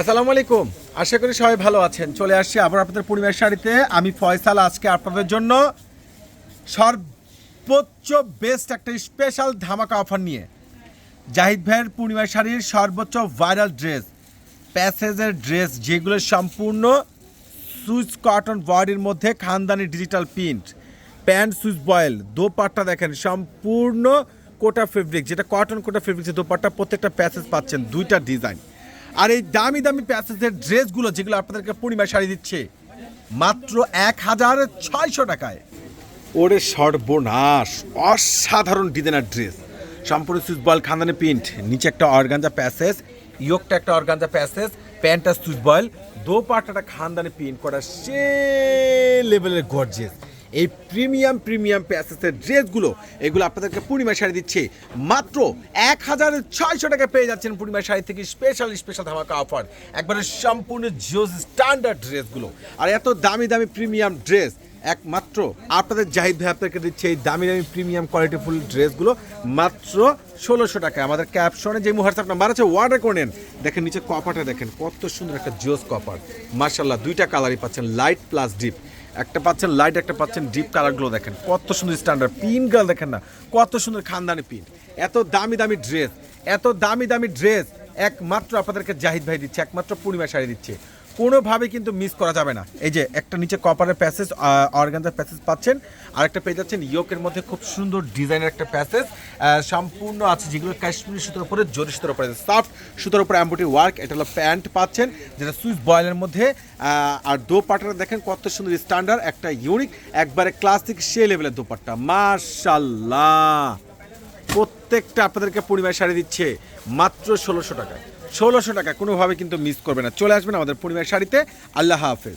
আসসালামু আলাইকুম। আশা করি সবাই ভালো আছেন। চলে আসছি আবার আপনাদের পরিবার শাড়িতে। আমি ফয়সাল, আজকে আপনাদের জন্য সর্বোচ্চ বেস্ট একটা স্পেশাল ধামাকা অফার নিয়ে। জাহিদ ভাইয়ের পূর্ণিমার শাড়ির সর্বোচ্চ ভাইরাল ড্রেস প্যাসেজের ড্রেস যেগুলো সম্পূর্ণ সুইচ কটন বডির মধ্যে খানদানি digital print pant swiss voile, dupatta দেখেন, সম্পূর্ণ কোটা ফেব্রিক যেটা কটন কোটা ফেব্রিক দোপাট্টা প্রত্যেকটা প্যাসেজ পাচ্ছেন, দুইটা ডিজাইন আর এই দামি দামি প্যাসেজের ড্রেসগুলো যেগুলো আপনাদেরকে পূর্ণিমার শাড়ি দিচ্ছে, মাত্র এক হাজার ছয়শো টাকায়। ওরে সর্বনাশ, অসাধারণ ডিজাইনার ড্রেস। সম্পূর্ণ সুইচ বয়েল খানদানি প্রিন্ট, নিচে একটা অর্গানজা প্যাসেজ, ইয়োকটা একটা অর্গানজা প্যাসেজ, প্যান্টটা সুইচ বয়েল দোপাট্টাটা খানদানি প্রিন্ট করা সে লেভেলের গর্জেস এই প্রিমিয়াম প্রিমিয়াম প্যাসেসের ড্রেসগুলো, এগুলো আপনাদেরকে পূর্ণিমা শাড়ি দিচ্ছে। মাত্র এক হাজার ছয়শো টাকা পেয়ে যাচ্ছেন পূর্ণিমা শাড়ি থেকে স্পেশাল স্পেশাল ধামাকা অফার একবারে সম্পূর্ণ জিওস স্ট্যান্ডার্ড ড্রেসগুলো। আর এত দামি দামি প্রিমিয়াম ড্রেস, একমাত্র আপনাদের জাহিদ ভাই আপনাদেরকে দিচ্ছে এই দামি দামি প্রিমিয়াম কোয়ালিটিফুল ড্রেসগুলো, মাত্র ষোলোশো টাকা আমাদের ক্যাপশনে যে হোয়াটসঅ্যাপ নাম্বার আছে অর্ডার করে নেন। দেখেন নিচে কপারটা দেখেন, কত সুন্দর একটা জিওস কপার মার্শাল্লাহ দুইটা কালারই পাচ্ছেন লাইট প্লাস ডিপ একটা পাচ্ছেন লাইট একটা পাচ্ছেন ডিপ কালারগুলো দেখেন। কত সুন্দর স্ট্যান্ডার্ড পিন গার্ল দেখেন না, কত সুন্দর খানদানি পিন এত দামি দামি ড্রেস এত দামি দামি ড্রেস একমাত্র আপনাদেরকে জাহিদ ভাই দিচ্ছে, একমাত্র পূর্ণিমা শাড়ি দিচ্ছে। কোনোভাবে কিন্তু মিস করা যাবে না। এই যে একটা নিচে কপারের প্যাসেজ অর্গানজার প্যাসেজ পাচ্ছেন আর একটা পেয়ে যাচ্ছেন ইয়োকের মধ্যে খুব সুন্দর ডিজাইনের একটা প্যাসেজ সম্পূর্ণ আছে যেগুলো কাশ্মীরি সুতোর উপরে, জরি সুতোর উপরে সফট সুতোর উপরে অ্যাম্বুটি ওয়ার্ক এটা হলো প্যান্ট পাচ্ছেন, যেটা সুইচ বয়েলের মধ্যে আর দোপাট্টাটা দেখেন কত সুন্দর স্ট্যান্ডার্ড একটা ইউনিক একবারে ক্লাসিক সে লেভেলের দোপাট্টা। মার্শাল্লাহ প্রত্যেকটা আপনাদেরকে পরিবার শাড়ি দিচ্ছে মাত্র ষোলোশো টাকা ষোলোশো টাকা কোনোভাবে কিন্তু মিস করবে না। চলে আসবেন আমাদের পরিবার শাড়িতে। আল্লাহ হাফেজ।